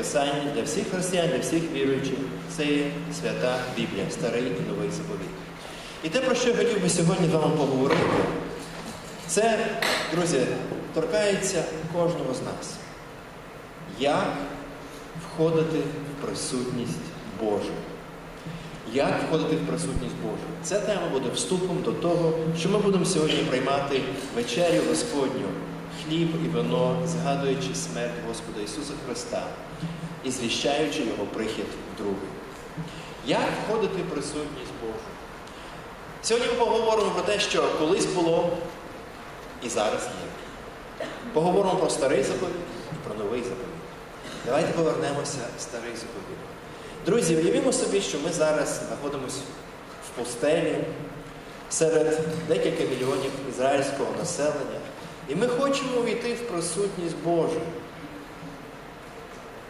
Писання для всіх християн, для всіх віруючих. Це є свята Біблія, старий і новий заповіт. І те, про що я хотів би сьогодні з поговорити, це, друзі, торкається кожного з нас. Як входити в присутність Божу? Як входити в присутність Божу? Ця тема буде вступом до того, що ми будемо сьогодні приймати вечерю Господню, хліб і вино, згадуючи смерть Господа Ісуса Христа і звіщаючи Його прихід вдруге. Як входити в присутність Божу? Сьогодні ми поговоримо про те, що колись було і зараз є. Поговоримо про старий заповідь і про новий заповідь. Давайте повернемося в старий заповідь. Друзі, уявімо собі, що ми зараз знаходимося в пустелі серед декілька мільйонів ізраїльського населення, і ми хочемо увійти в присутність Божу.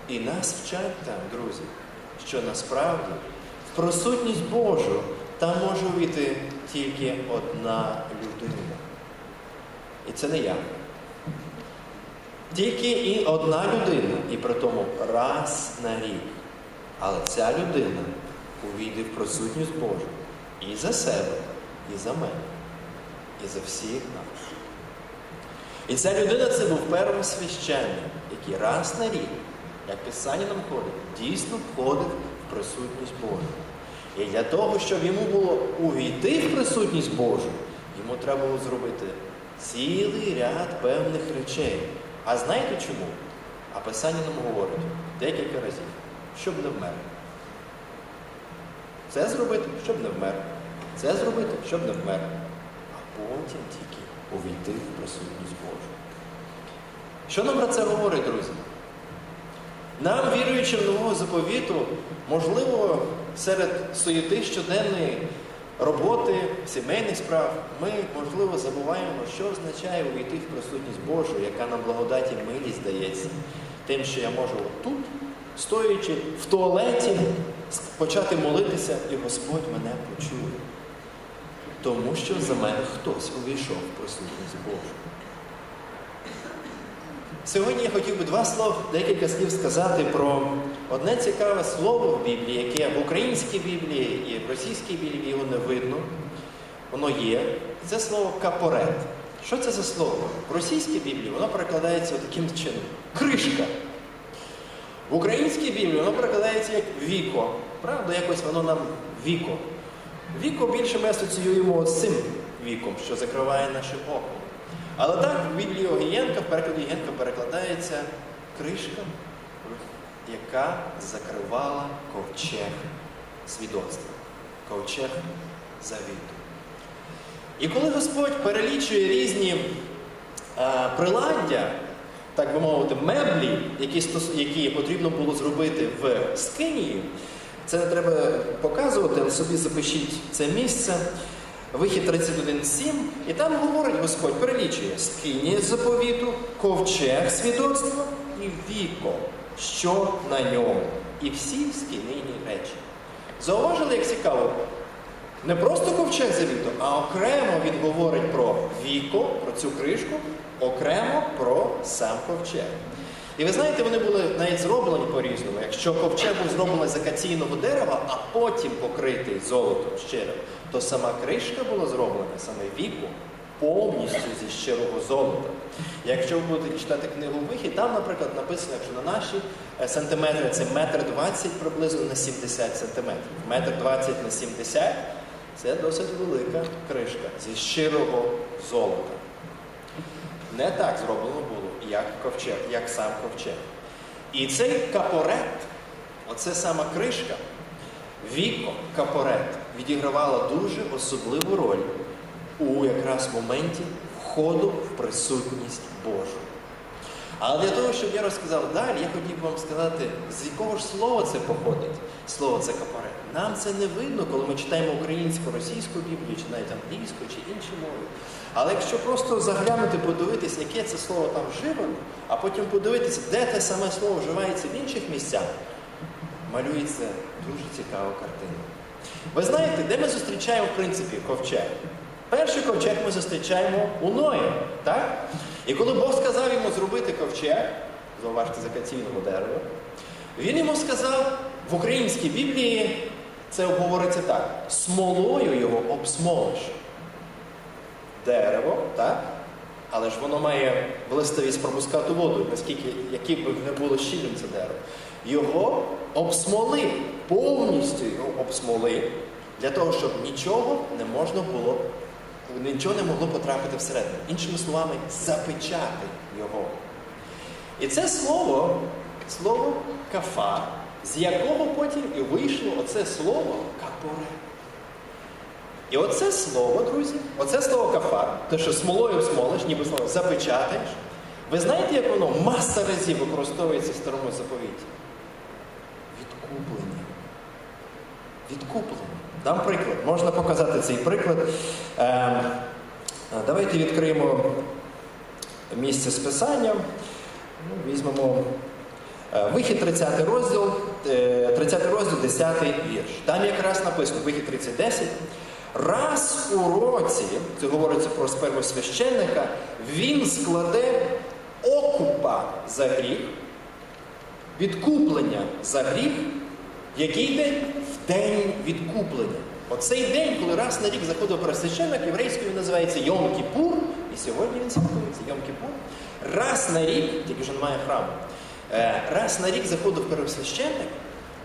І нас вчать там, друзі, що насправді в присутність Божу там може увійти тільки одна людина. І це не я. Тільки і одна людина, і при тому раз на рік. Але ця людина увійде в присутність Божу і за себе, і за мене, і за всіх нас. І ця людина це був перший священник, який раз на рік, як Писання нам ходить, дійсно входив в присутність Божу. І для того, щоб йому було увійти в присутність Божу, йому треба було зробити цілий ряд певних речей. А знаєте чому? А Писання нам говорить декілька разів, щоб не вмер. Це зробити, щоб не вмер. Це зробити, щоб не вмер. А потім тільки увійти в присутність Божу. Що нам про це говорить, друзі? Нам, віруючим нового заповіту, можливо, серед суєти щоденної роботи, сімейних справ, ми, можливо, забуваємо, що означає увійти в присутність Божу, яка нам благодаті милість дається. Тим, що я можу тут, стоячи в туалеті, почати молитися, і Господь мене почує. Тому що за мене хтось увійшов в присутність Божу. Сьогодні я хотів би два слова, декілька слів сказати про одне цікаве слово в Біблії, яке в українській Біблії і в російській Біблії його не видно. Воно є. Це слово капорет. Що це за слово? В російській Біблії воно перекладається таким чином: кришка. В українській Біблії воно перекладається як віко. Правда, якось воно нам віко. Віко більше ми асоціюємо з цим віком, що закриває наше око. Але так в Біблії Огієнка, в перекладі Огієнка перекладається кришка, яка закривала ковчег свідоцтва, ковчег завіту. І коли Господь перелічує різні а, приладдя, так би мовити, меблі, які, які потрібно було зробити в Скинії, це не треба показувати, але собі запишіть це місце. Вихід 31.7, і там говорить Господь, перелічує скинія заповіту, ковчег свідоцтва і віко, що на ньому. І всі скинійні речі. Зауважили, як цікаво, не просто ковчег завіту, а окремо він говорить про віко, про цю кришку, окремо про сам ковчег. І ви знаєте, вони були навіть зроблені по-різному. Якщо ковчег був зроблений з акаційного дерева, а потім покритий золотом щирим, то сама кришка була зроблена, саме віку, повністю зі щирого золота. Якщо ви будете читати книгу Вихід, там, наприклад, написано, якщо на наші сантиметри це метр двадцять приблизно на 70 сантиметрів. Метр двадцять на 70 це досить велика кришка зі щирого золота. Не так зроблено було, як ковчег, як сам ковчег. І цей капорет, оце сама кришка, віко капорет відігравала дуже особливу роль у якраз моменті входу в присутність Божу. Але для того, щоб я розказав далі, я хотів вам сказати, з якого ж слова це походить. Слово це капорет. Нам це не видно, коли ми читаємо українську, російську Біблію, чи навіть англійську, чи інші мови. Але якщо просто заглянути, подивитися, яке це слово там вживано, а потім подивитися, де те саме слово вживається в інших місцях, малюється дуже цікава картина. Ви знаєте, де ми зустрічаємо, в принципі, ковчег? Перший ковчег ми зустрічаємо у Ної, так? І коли Бог сказав йому зробити ковчег, зауважте з акаційного дерева, Він йому сказав, в українській Біблії це говориться так: смолою його обсмолиш. Дерево, так? Але ж воно має властивість пропускати воду, наскільки яким би не було щільним це дерево. Його обсмолив, повністю його обсмолив, для того, щоб нічого не можна було, нічого не могло потрапити всередину. Іншими словами, запечати його. І це слово, слово кафа, з якого потім і вийшло оце слово капоре. І оце слово, друзі, оце слово кафар, те, що смолою обсмолиш, ніби слово запечатаєш. Ви знаєте, як воно маса разів використовується в старому заповіті? Відкуплення. Відкуплення. Дам приклад. Можна показати цей приклад. Е, давайте відкриємо місце з писанням. Ну, візьмемо е, вихід 30 розділ, е, 30 розділ, 10 вірш. Там якраз написано вихід 30.10. Раз у році, це говориться про первосвященника, він складе окупа за гріх, відкуплення за гріх, який день? В день відкуплення. Оцей день, коли раз на рік заходив первосвященник, єврейською називається Йом Кіпур, і сьогодні він святкується Йом Кіпур. Раз на рік, тільки вже немає храму, е, раз на рік заходив первосвященник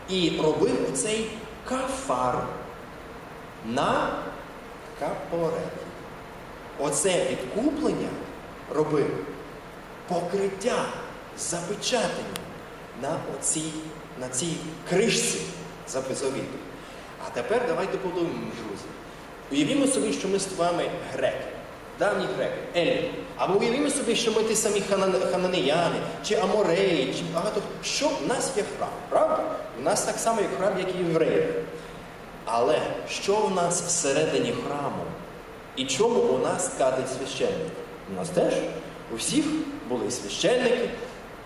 і робив цей кафар на капореті. Оце відкуплення робив покриття, запечатання на, оцій, на цій кришці заповіту. А тепер давайте подумаємо, друзі. Уявімо собі, що ми з вами греки, давні греки, Елі. Або уявімо собі, що ми ті самі ханан- хананеяни, чи амореї, чи багато. Що в нас є храм, правда? У нас так само є храм, як і в євреїв. Але що у нас всередині храму? І чому у нас кадить священник? У нас теж у всіх були священники,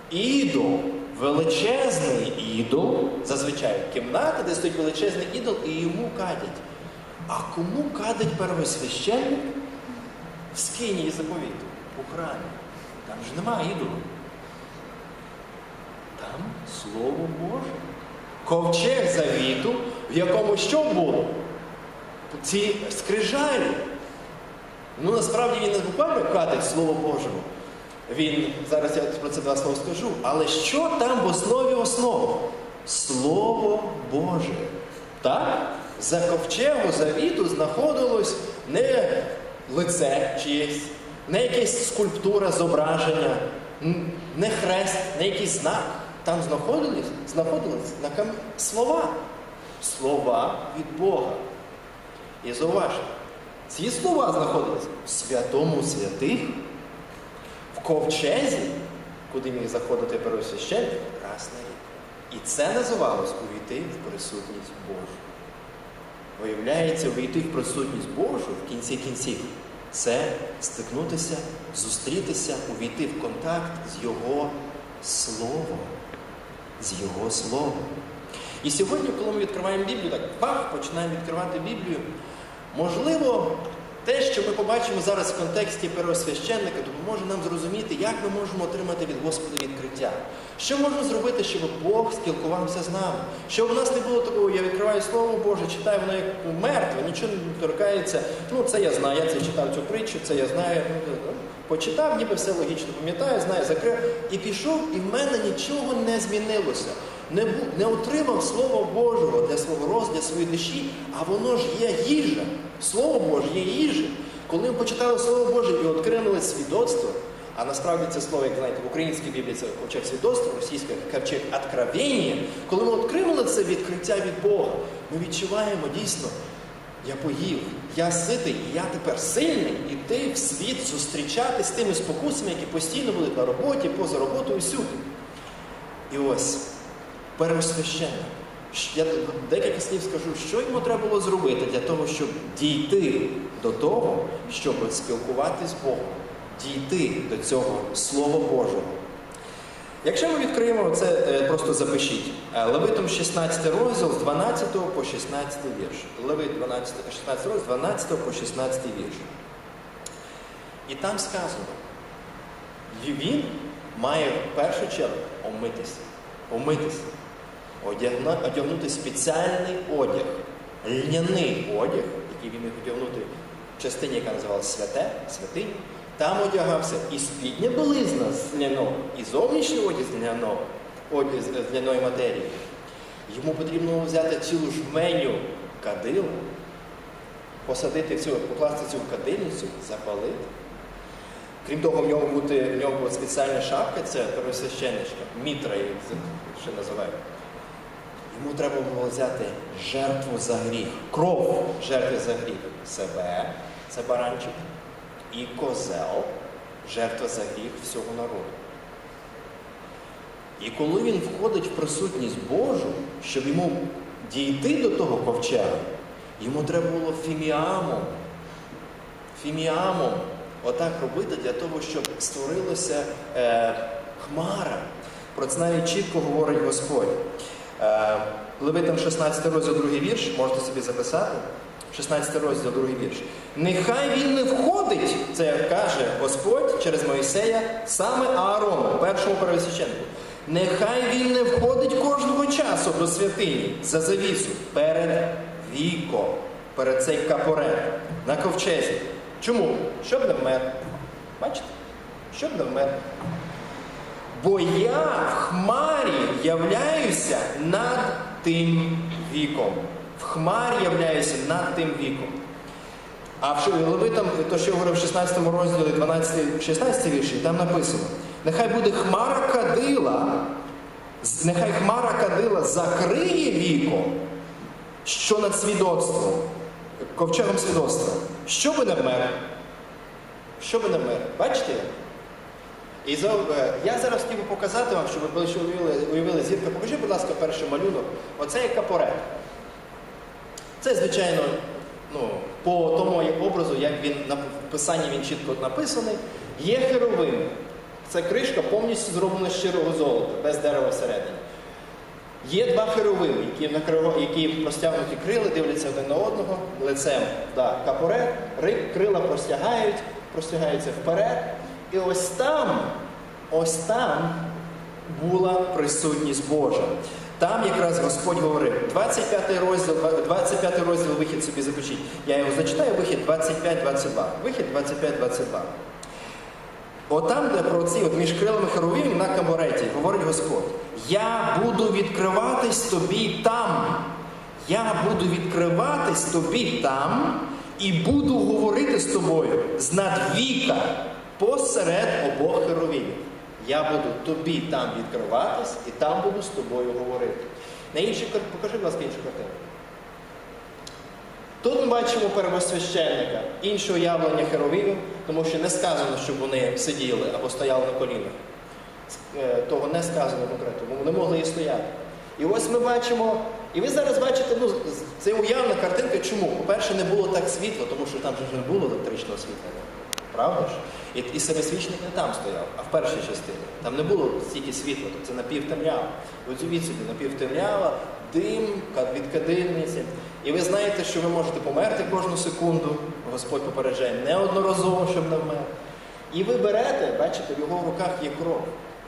ідол, величезний ідол, зазвичай кімната, де стоїть величезний ідол, і йому кадять. А кому кадить первосвященник? В скинії заповіту, у храмі. Там ж немає ідолу. Там Слово Боже. Ковчег завіту, в якому що було? Ці скрижалі. Ну насправді він не буквально катить Слово Божого. Він, зараз я про це два слова скажу, але що там в основі основ? Слово Боже. Так? За ковчегу завіту знаходилось не лице чиєсь, не якась скульптура зображення, не хрест, не якийсь знак. Там знаходились, знаходились на кам... слова. Слова від Бога. І зауважте, ці слова знаходились в святому святих, в ковчезі, куди міг заходити первосвященник раз на рік. І це називалось увійти в присутність Божу. Виявляється, увійти в присутність Божу в кінці кінців це стикнутися, зустрітися, увійти в контакт з Його Словом. З Його Словом. І сьогодні, коли ми відкриваємо Біблію, так бах, починаємо відкривати Біблію. Можливо, те, що ми побачимо зараз в контексті первосвященника, допоможе нам зрозуміти, як ми можемо отримати від Господа відкриття. Що можна зробити, щоб Бог спілкувався з нами? Щоб у нас не було такого, я відкриваю Слово Боже, читаю воно як мертве, нічого не торкається. Ну, це я знаю, я це читав цю притчу, це я знаю. Почитав, ніби все логічно пам'ятаю, знаю, закрив. І пішов, і в мене нічого не змінилося. Не, не отримав Слова Божого для свого роз, для своєї душі, а воно ж є їжа. Слово Боже є їжа. Коли ми почитали Слово Боже і відкрили свідоцтво, а насправді це слово, як знаєте, в українській Біблії це ковчег свідоцтва, в російській ковчег откровення. Коли ми відкрили це відкриття від Бога, ми відчуваємо дійсно, я поїв, я ситий, і я тепер сильний іти в світ зустрічати з тими спокусами, які постійно будуть на роботі, поза роботою всюди. І ось первосвященник. Я декілька слів скажу, що йому треба було зробити для того, щоб дійти до того, щоб спілкуватися з Богом, дійти до цього Слова Божого. Якщо ми відкриємо це, е, просто запишіть. Е, Левитом 16 розділ з 12 по 16 вірш. Левит 12, 16 розділ з 12 по 16 вірш. І там сказано, він має в першу чергу омитися. Омитися. Одягнути спеціальний одяг, льняний одяг, який він міг одягнути в частині, яка називалася святе, святині. Там одягався і спідня білизна з льняного, і зовнішній одяг з льняного, одяг з льняної матерії. Йому потрібно взяти цілу жменю кадил, посадити цю, покласти цю кадильницю, запалити. Крім того, в нього, бути, в нього спеціальна шапка, це первосвященничка, мітра, це ще називають. Йому треба було взяти жертву за гріх, кров жертви за гріх себе, це баранчик, і козел, жертва за гріх всього народу. І коли він входить в присутність Божу, щоб йому дійти до того ковчега, йому треба було фіміамом, фіміамом отак робити для того, щоб створилася е, хмара. Про це навіть чітко говорить Господь. Е, Левитам 16 розділ, другий вірш, можете собі записати. 16 розділ, другий вірш. Нехай він не входить, це каже Господь через Моїсея, саме Аарону, першому первосвященнику. Нехай він не входить кожного часу до святині за завісу перед віком, перед цей капорет на ковчезі. Чому? Щоб не вмер. Бачите? Щоб не вмер. Бо я в хмарі являюся над тим віком. В хмарі являюся над тим віком. А в Левитам, то, що я говорив в 16 розділі 12, 16 вірші, там написано: нехай буде хмара кадила, нехай хмара кадила закриє віком, що над свідоцтвом, ковчегом свідоцтва, що би не вмер. Що би не вмер. Бачите? І е, я зараз хотів би показати вам, щоб ви ближче уявили, уявили зірка. Покажи, будь ласка, перший малюнок. Оце є капорет. Це, звичайно, ну, по тому образу, як він на писанні він чітко написаний, є херовим. Це кришка повністю зроблена з щирого золота, без дерева всередині. Є два херовими, які, які простягнуті крили, дивляться один на одного, лицем да, капорет, ри- крила простягають, простягаються вперед. І ось там, ось там була присутність Божа. Там якраз Господь говорив, 25 розділ, 25 розділ вихід собі запишіть. Я його зачитаю, вихід 25-22. Вихід 25-22. Отам, де про ці от між крилами херовим на камбореті, говорить Господь, я буду відкриватись тобі там. Я буду відкриватись тобі там і буду говорити з тобою з надвіка посеред обох херовимів. Я буду тобі там відкриватись і там буду з тобою говорити. На іншій кар- покажи, будь ласка, іншу картину. Тут ми бачимо первосвященника, інше уявлення херовимів, тому що не сказано, щоб вони сиділи або стояли на колінах. Е, Того не сказано конкретно, бо вони могли і стояти. І ось ми бачимо, і ви зараз бачите, ну, це уявна картинка. Чому? По-перше, не було так світло, тому що там же ж не було електричного світла. Правда ж? І, і семисвічник не там стояв, а в першій частині. Там не було стільки світла, то це напівтемрява. Уявіть собі, напівтемрява, дим від кадильниці. І ви знаєте, що ви можете померти кожну секунду. Господь попереджає неодноразово, щоб не вмер. І ви берете, бачите, в його руках є кров.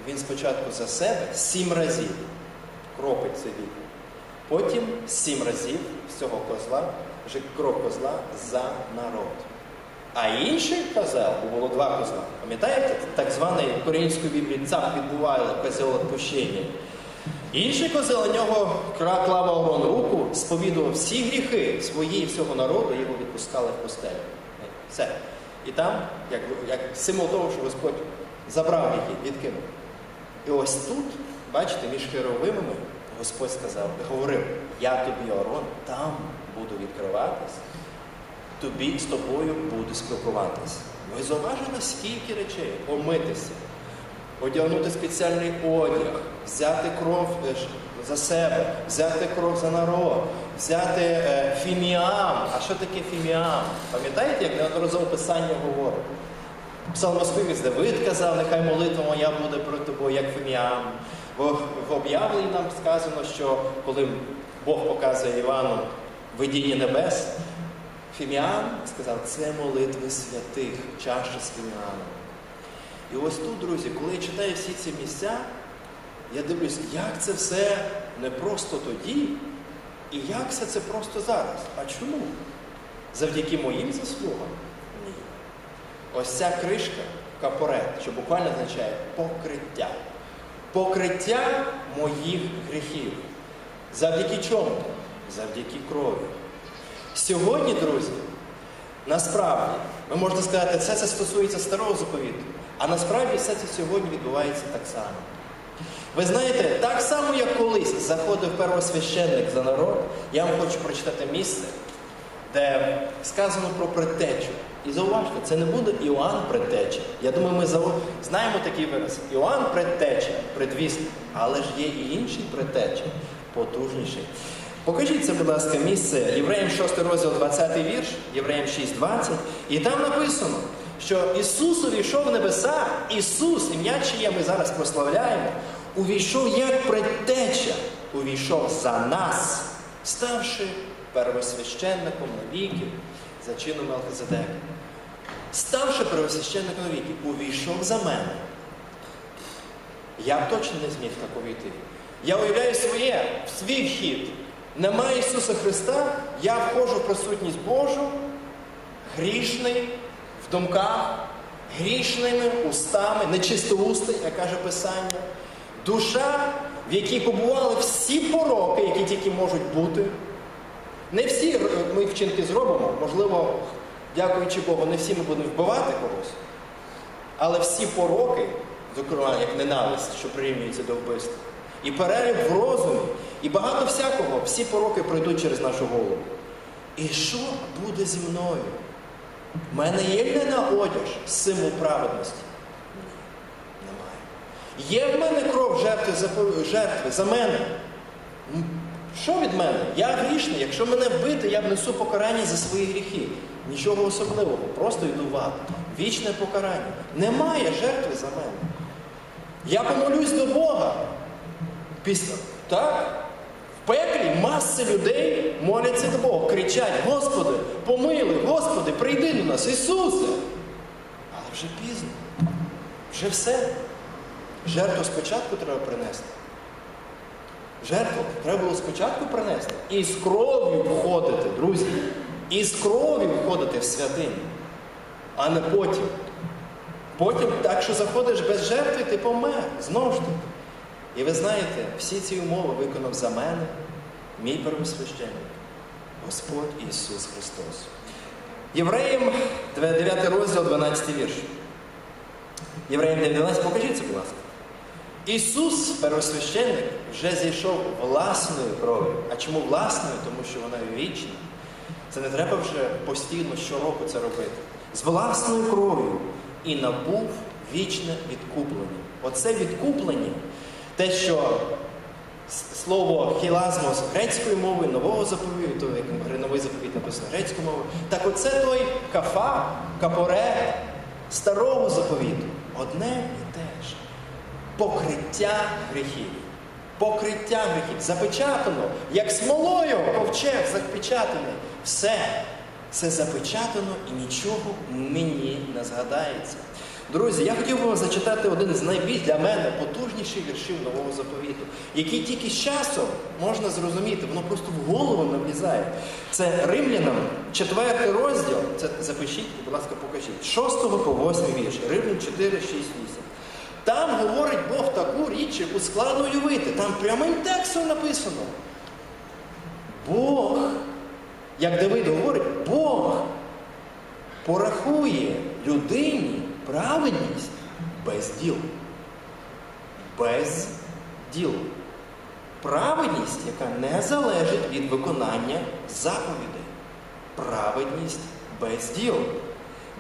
Він спочатку за себе сім разів кропить це віко. Потім сім разів з цього козла, вже кров козла за народ. А інший козел, бо було два козла, пам'ятаєте, так званий в українській Біблії цап відбуває козел відпущення. Інший козел на нього клав Аарон руку, сповідував всі гріхи свої і всього народу, його відпускали в постелю. Все. І там, як, як символ того, що Господь забрав гріхи, відкинув. І ось тут, бачите, між херовимами Господь сказав, говорив, я тобі, Аарон, там буду відкриватись, тобі з тобою буду спілкуватись. Ви зауважили, скільки речей омитися, одягнути спеціальний одяг, взяти кров е, за себе, взяти кров за народ, взяти е, фіміам. А що таке фіміам? Пам'ятаєте, як неодноразово писання говорить? Псалмоспівець Давид казав, нехай молитва моя буде про тобою, як фіміам. Бо в об'явленні нам сказано, що коли Бог показує Івану видіння небес, фіміам сказав, це молитви святих, чаша з фіміаном. І ось тут, друзі, коли я читаю всі ці місця, я дивлюсь, як це все не просто тоді, і як все це просто зараз. А чому? Завдяки моїм заслугам? Ні. Ось ця кришка, капорет, що буквально означає покриття. Покриття моїх гріхів. Завдяки чому? Завдяки крові. Сьогодні, друзі, насправді, ви можете сказати, це, це стосується старого заповіту, а насправді все це сьогодні відбувається так само. Ви знаєте, так само, як колись заходив первосвященник за народ, я вам хочу прочитати місце, де сказано про предтечу. І зауважте, це не буде Іоанн предтеча. Я думаю, ми знаємо такий вираз. Іоанн предтеча, предвісник, але ж є і інший предтеча, потужніший. Покажіть це, будь ласка, місце Євреям 6 розділ 20 вірш, Євреям 6.20. І там написано, що Ісус увійшов в небеса, Ісус, ім'я чиє ми зараз прославляємо, увійшов як предтеча, увійшов за нас, ставши первосвященником навіки за чином Мелхизедека. Ставши первосвященником навіки, увійшов за мене. Я б точно не зміг так увійти. Я уявляю своє, свій вхід. Немає Ісуса Христа, я входжу в присутність Божу, грішний в думках, грішними устами, нечистоустий, як каже Писання, душа, в якій побували всі пороки, які тільки можуть бути. Не всі ми вчинки зробимо, можливо, дякуючи Богу, не всі ми будемо вбивати когось. Але всі пороки, зокрема, як ненависть, що прирівнюється до вбивства, і перерив в розумі, і багато всякого, всі пороки пройдуть через нашу голову. І що буде зі мною? У мене є ли на одяг символ праведності? Немає. Є в мене кров жертви за, жертви за мене? Що від мене? Я грішний. Якщо мене вбити, я внесу покарання за свої гріхи. Нічого особливого, просто йду в ад. Вічне покарання. Немає жертви за мене. Я помолюсь до Бога. Після так? В пеклі маси людей моляться до Бога, кричать: Господи, помилуй, Господи, прийди до нас, Ісусе. Але вже пізно. Вже все. Жертву спочатку треба принести. Жертву треба було спочатку принести. І з кров'ю входити, друзі. І з кров'ю входити в святиню, а не потім. Потім, так що заходиш без жертви, ти помер. Знову ж таки. І ви знаєте, всі ці умови виконав за мене мій первосвященник, Господь Ісус Христос. Євреям 9 розділ, 12 вірш. Євреям 9.12, покажіть це, будь ласка. Ісус, первосвященник, вже зійшов власною кров'ю. А чому власною? Тому що вона вічна. Це не треба вже постійно щороку це робити. З власною кров'ю і набув вічне відкуплення. Оце відкуплення, те, що слово хілазмос грецькою мовою, нового заповіту, новий заповіт написано грецькою мовою, так оце той кафа, капоре старого заповіту. Одне і те ж. Покриття гріхів. Покриття гріхів. Запечатано, як смолою ковчег запечатаний. Все. Це запечатано і нічого мені не згадається. Друзі, я хотів би вам зачитати один з найбільш для мене потужніших віршів нового заповіту, який тільки з часом можна зрозуміти, воно просто в голову не влізає. Це Римлянам, 4 розділ. Це запишіть, будь ласка, покажіть. 6 по 8 вірш. Римлян 4, 6, 8. Там говорить Бог таку річ, яку складно уявити. Там прямим текстом написано. Бог, як Давид говорить, Бог порахує людині праведність без діл. Без діл. Праведність, яка не залежить від виконання заповідей. Праведність без діл.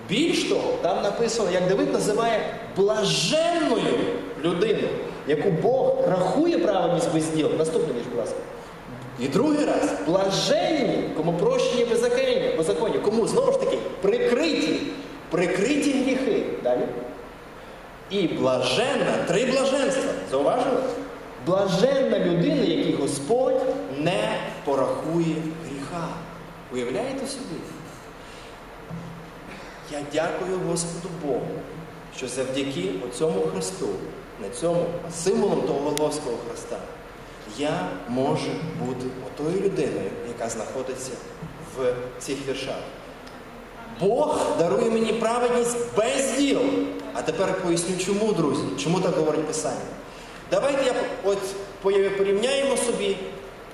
Більш того, там написано, як Давид називає блаженною людину, яку Бог рахує праведність без діл. Наступний вірш, будь ласка. І другий раз блаженні, кому прощені беззаконня, беззаконня, кому знову ж таки прикриті, прикриті гріхи. Далі. І блаженна, три блаженства. Зауважили? Блаженна людина, якій Господь не порахує гріха. Уявляєте собі? Я дякую Господу Богу, що завдяки оцьому Христу, не цьому, символом того Голгофського Христа, я можу бути отою людиною, яка знаходиться в цих віршах. Бог дарує мені праведність без діл. А тепер поясню, чому, друзі, чому так говорить Писання. Давайте я от порівняємо собі,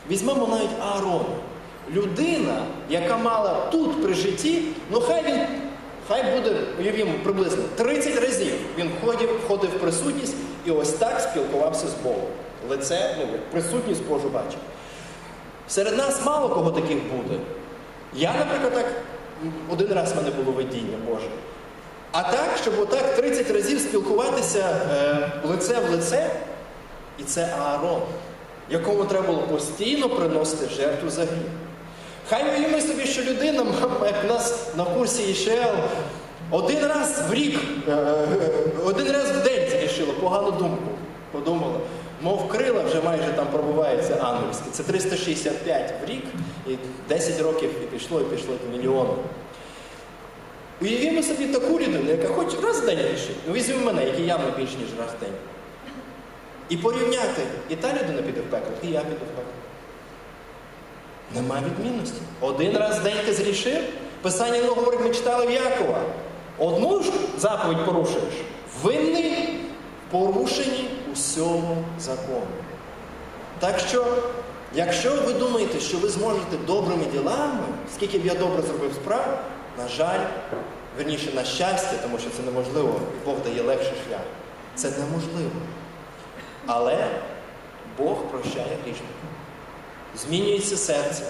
візьмемо навіть Аарона. Людина, яка мала тут при житті, ну хай він, хай буде, уявімо, приблизно 30 разів він входив, входив в присутність і ось так спілкувався з Богом. Лице, ну, присутність Божу бачив. Серед нас мало кого таких буде. Я, наприклад, так один раз в мене було видіння Боже. А так, щоб отак 30 разів спілкуватися е, лице в лице, і це Аарон, якому треба було постійно приносити жертву за гріх. Хай уявимо собі, що людина, як у нас на курсі ІШЛ, один раз в рік, е, е, один раз в день зрішила погану думку. Подумала, мов крила вже майже там пробувається ангельське. Це 365 в рік, і 10 років і пішло, і пішло до мільйону. Уявімо собі таку людину, яка хоч раз в день рішить. Ну, візьмемо мене, який явно більш, ніж раз в день. І порівняти, і та людина піде в пекло, і я піду в пекло. Нема відмінності. Один раз в день ти зрішив. Писання ну, говорить, ми читали в Якова. Одну ж заповідь порушуєш. Винний порушенні усього закону. Так що, якщо ви думаєте, що ви зможете добрими ділами, скільки б я добре зробив справ, на жаль, верніше на щастя, тому що це неможливо, і Бог дає легший шлях. Це неможливо. Але Бог прощає грішників. Змінюється серце.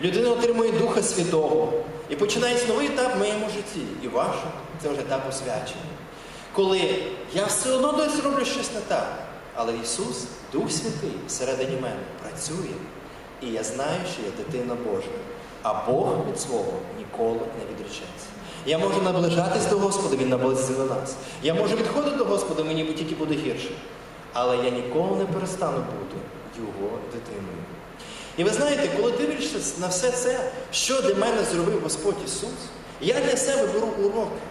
Людина отримує Духа Святого. І починається новий етап в моєму житті. І вашому це вже етап освячення. Коли я все одно десь роблю щось не так, але Ісус, Дух Святий, всередині мене працює, і я знаю, що я дитина Божа. А Бог від свого ніколи не відречеться. Я можу наближатись до Господа, Він наблизиться до нас. Я можу відходити до Господа, мені тільки буде гірше. Але я ніколи не перестану бути Його дитиною. І ви знаєте, коли дивишся на все це, що для мене зробив Господь Ісус, я для себе беру уроки.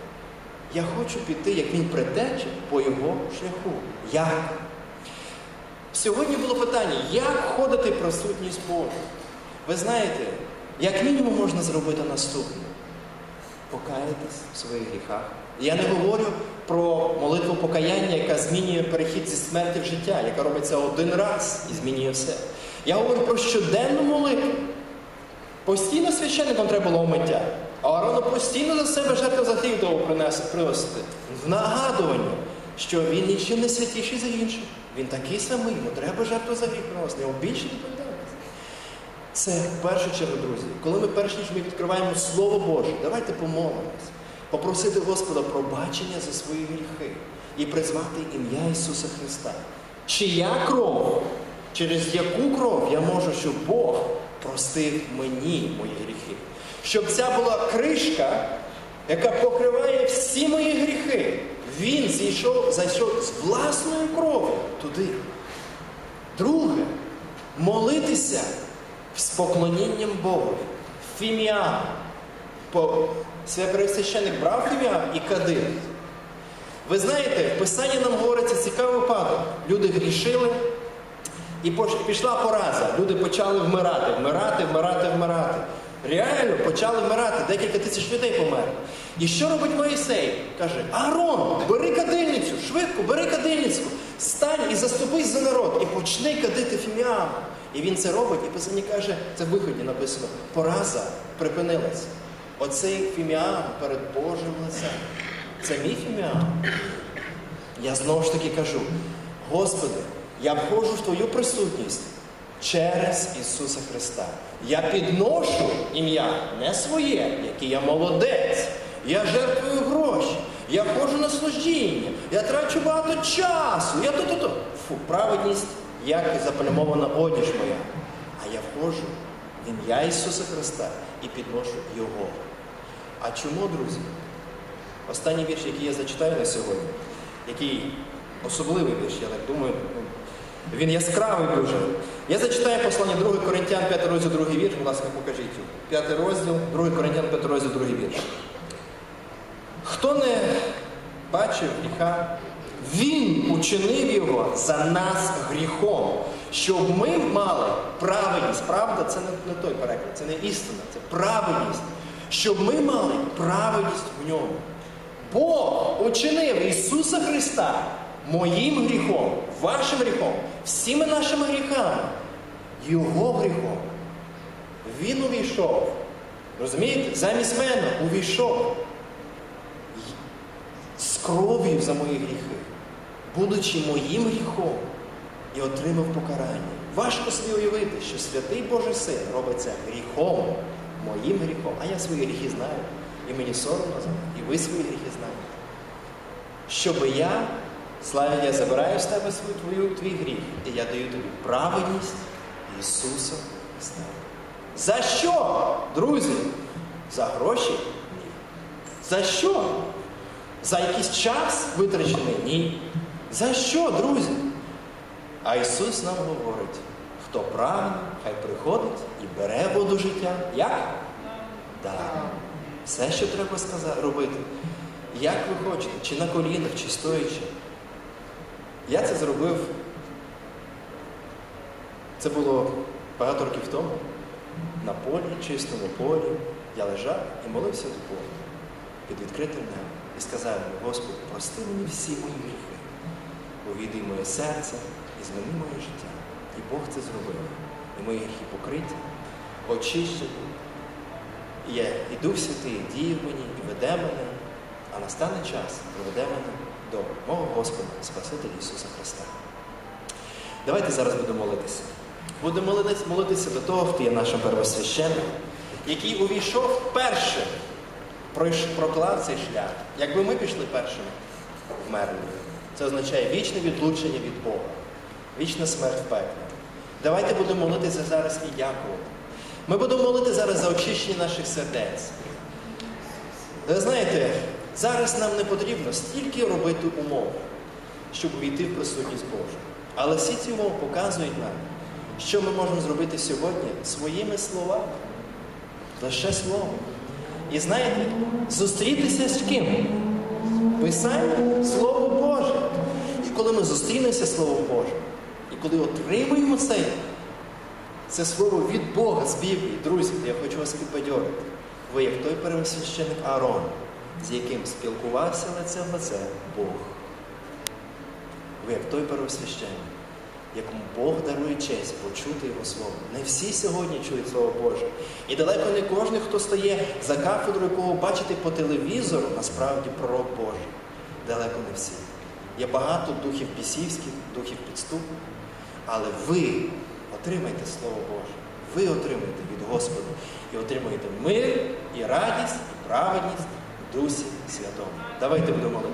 Я хочу піти, як Він притече по Його шляху. Як? Сьогодні було питання, як ходити в присутність Божу? Ви знаєте, як мінімум можна зробити наступне. Покаятись в своїх гріхах. Я не говорю про молитву покаяння, яка змінює перехід зі смерті в життя, яка робиться один раз і змінює все. Я говорю про щоденну молитву. Постійно священникам треба було омиття. А Аарону постійно за себе жертву за гріх довго приносити. В нагадування, що він нічим не святіший за інших. Він такий самий, йому треба жертву за гріх приносити, йому більше відповідальність. Це в першу чергу, друзі, коли ми перш ніж ми відкриваємо Слово Боже, давайте помолимось, попросити Господа пробачення за свої гріхи і призвати ім'я Ісуса Христа. Чия кров, через яку кров я можу, щоб Бог простив мені мої гріхи. Щоб ця була кришка, яка покриває всі мої гріхи. Він зійшов, зайшов з власною кров'ю туди. Друге, молитися з поклонінням Богу. Фіміам. По... Священник брав фіміам і кадив. Ви знаєте, в Писанні нам говориться цікавий випадок. Люди грішили, і пішла пораза. Люди почали вмирати, вмирати, вмирати, вмирати. Реально почали вмирати, декілька тисяч людей померли. І що робить Моїсей? Каже: Аарон, бери кадильницю, швидко, бери кадильницю, стань і заступись за народ, і почни кадити фіміам. І він це робить, і Писання каже, це в виході написано, пораза припинилася. Оцей фіміам перед Божим лицем. Це мій фіміам. Я знову ж таки кажу, Господи, я входжу в Твою присутність через Ісуса Христа. Я підношу ім'я не своє, який я молодець. Я жертвую гроші, я ходжу на служіння, я трачу багато часу. Я то-то-то. Фу, праведність, як і заплямована одіж моя. А я входжу в ім'я Ісуса Христа і підношу Його. А чому, друзі? Останній вірш, який я зачитаю на сьогодні, який особливий вірш, я так думаю, він яскравий дуже. Я зачитаю послання 2 Коринтян, 5 розділ, 2 вірш, будь ласка, покажіть. 5 розділ, 2 Коринтян, 5 розділ, 2 вірш. Хто не бачив гріха, він учинив його за нас гріхом, щоб ми мали праведність. Правда, це не, не той переклад, це не істина, це праведність. Щоб ми мали праведність в ньому. Бог учинив Ісуса Христа моїм гріхом, вашим гріхом, всіми нашими гріхами, Його гріхом. Він увійшов. Розумієте? Замість мене увійшов з кров'ю за мої гріхи, будучи моїм гріхом, і отримав покарання. Важко собі уявити, що святий Божий син робить це гріхом, моїм гріхом. А я свої гріхи знаю. І мені соромно за і ви свої гріхи знаєте. Щоби я, славі, я забираю з тебе свою твою, твій гріх, і я даю тобі праведність Ісуса Христа. За що, друзі? За гроші? Ні. За що? За якийсь час витрачений? Ні. За що, друзі? А Ісус нам говорить, хто прагне, хай приходить і бере воду життя. Як? Так. Все, що треба сказати, робити. Як ви хочете, чи на колінах, чи стоячи. Я це зробив. Це було багато років тому. На полі, чистому полі. Я лежав і молився до Бога під відкритим небом. І сказав йому, Господи, прости мені всі мої гріхи. Увійди в моє серце і зміни моє життя. І Бог це зробив. І мої гріхи покриті, очищені. І я і Дух Святий діє в мені і веде мене, а настане час приведе мене до мого Господа, Спасителя Ісуса Христа. Давайте зараз будемо молитися. Будемо молитися, до того, хто є нашим первосвященником, який увійшов першим, проклав цей шлях. Якби ми пішли першими, вмерли. Це означає вічне відлучення від Бога, вічна смерть в пеклі. Давайте будемо молитися зараз і дякувати. Ми будемо молити зараз за очищення наших сердець. Ви знаєте, зараз нам не потрібно стільки робити умов, щоб увійти в присутність Божу. Але всі ці умови показують нам, що ми можемо зробити сьогодні своїми словами. Лише словом. І знаєте, зустрітися з ким? Писання Слово Боже. І коли ми зустрінемося Словом Божим, і коли отримуємо це, це слово від Бога з Біблії, друзі, я хочу вас підбадьорити. Ви як той первосвященик Аарон, з яким спілкувався лице в лице Бог. Ви як той первосвященик, якому Бог дарує честь почути Його Слово. Не всі сьогодні чують Слово Боже. І далеко не кожен, хто стає за кафедрою, якого бачите по телевізору, насправді пророк Божий. Далеко не всі. Є багато духів бісівських, духів підступних. Але ви отримайте Слово Боже. Ви отримаєте від Господа і отримуєте мир, і радість, і праведність Дусі Святому. Давайте будемо молитися.